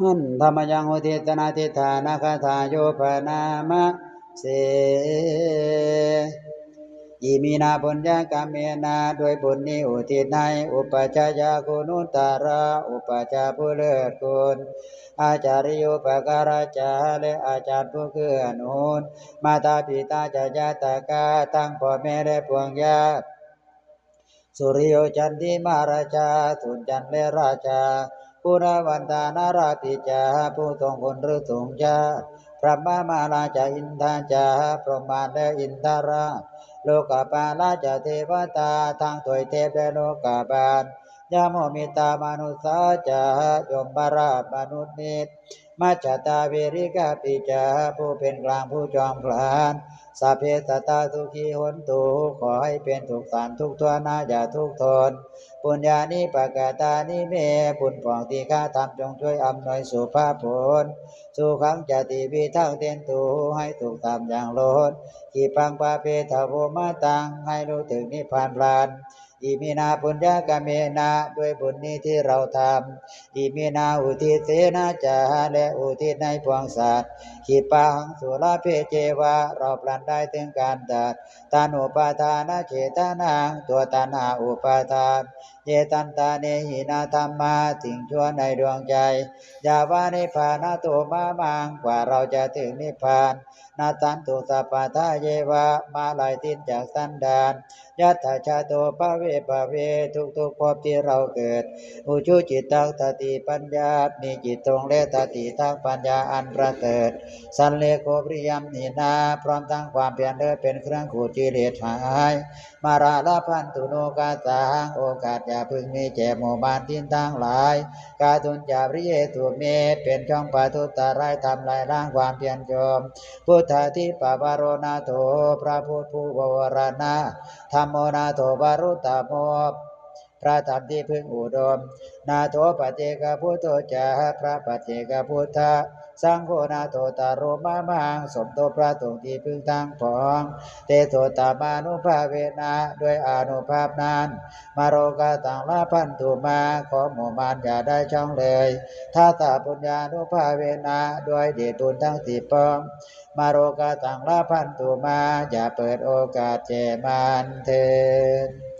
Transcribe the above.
หันธรรมยังอุทิตนาทิฏฐานาคาถาโยปนามะเสอิมินาบุญญากรรมเมนาด้วยบุญนี้อุทิศให้อุปจายาคุณุตาระอุปจาผู้เลิศคุณอาจาริโยปการาจาและอาจารย์ผู้เกื้อหนุนมาตาปิตาจายาตากาทั้งพ่อแม่และพวงญาติสุริโยจันทิมาราชาสุนจันทร์และราชา ปุณวันตานาราปิจาผู้ทรงคุณหรือทรงชาพระมามาลาจาอินทาจาพระมารและอินทาราโลกาปาลาจาเทวตาทางถวยเทพและโลกาบาล ยาโมมิตามนุสาจายมบารามนุษย์นิตมัจจตาเวริกาปิจาผู้เป็นกลางผู้จอมพลานสัพเพสตาทุขีหนตุขอให้เป็นทุกสารทุกตัวนาอย่าทุกทน ปุญญานิปกาตานิเมปุญปองที่ข้าทำจงช่วยอำนวยสุภาพผล สุขังจติวิทังเตนตูให้ถูกตามอย่างโลดขีปังปาเปทาโวมาตังให้รู้ถึงนิพพานพลาน อิมินาปุญญากเมนาด้วยบุญนี้ที่เราทำอิมินาอุทิศเสนาจาและอุทิศในพวงสัตว์ขีปังสุรเพเจวะเราพลันได้ถึงการตัดตานุปาทานาเจตนังตัวตันาอุปาทานเยตันตาเนหินาธรรมาสิ่งชั่วในดวงใจยาวานิพานาโตมามังกว่าเราจะถึงนิพพานนาตันตุสัพพทาเยวะมาลายตินจากสันดานยัตถาชาโตภเวภเวทุกทุกภพที่เราเกิด อุชุจิตตังตติปัญญา มีจิตตรงแลตติทางปัญญาอันประเสริฐสันเลโกปริยมนินา พร้อมทั้งความเพียรเดินเป็นเครื่องขูดจิเลสหาย มาราลาพันตุโนกาสางโอกาสอย่าพึงมีแก่หมู่บ้านทินทั้งหลาย กาตุนจาริเยตุเมเป็นช่องปาทุตาไรายทำลายร่างความเพียรโยมพุทธาทิปปารโรนาโถพระพุทธผู้บวรณะธรรมโมนาโถบารุตตโมพระธรรมที่พึงอุดม นาโถปเจกพุทโธจาพระปเจกพุทธะสังโฆนาโตตาโรมามังสมโตพระตรงที่พึงทั้งปอง เตโตตามานุภาเวนะด้วยอานุภาพนั้น มาโรกาตังลาพันตุมาขอหมู่มานอย่าได้ช่องเลยถ้าตาปุญญานุภาเวนะด้วยเดชบุญทั้งสี่ปองมาโรกาตังลาพันตุมาอย่าเปิดโอกาสแจมันเถิด